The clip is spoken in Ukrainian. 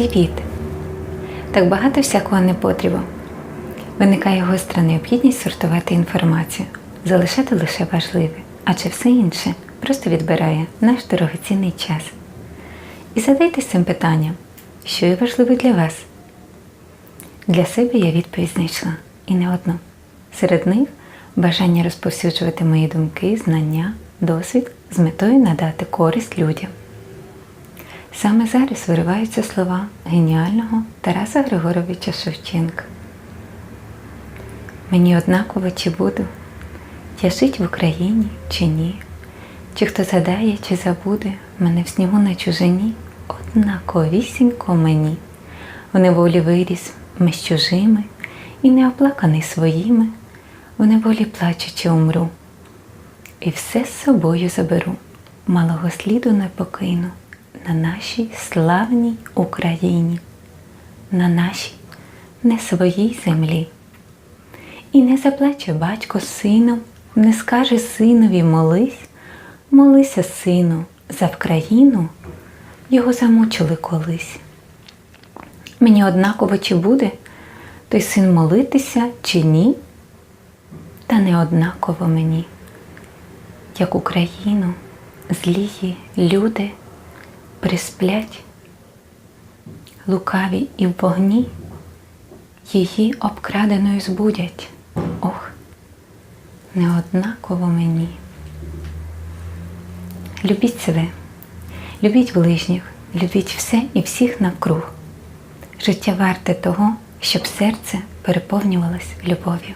Привіт! Так багато всякого непотрібу. Виникає гостра необхідність сортувати інформацію, залишати лише важливе, адже все інше просто відбирає наш дорогоцінний час. І задайтесь цим питанням, що є важливе для вас. Для себе я відповідь знайшла і не одну. Серед них бажання розповсюджувати мої думки, знання, досвід з метою надати користь людям. Саме зараз вириваються слова геніального Тараса Григоровича Шевченка. Мені однаково чи буду я жить в Україні чи ні, чи хто згадає, чи забуде мене в снігу на чужині, однаковісінько мені. В неволі виріс ми з чужими і не оплаканий своїми, в неволі плачучи умру. І все з собою заберу, малого сліду не покину на нашій славній Україні, на нашій не своїй землі. І не заплаче батько з сином, не скаже синові молись, молися, сину, за Вкраїну, його замучили колись. Мені однаково чи буде той син молитися чи ні, та не однаково мені, як Україну злії люди присплять, лукаві і в вогні її обкраденою збудять. Ох, неоднаково мені. Любіть себе, любіть ближніх, любіть все і всіх навкруг. Життя варте того, щоб серце переповнювалось любов'ю.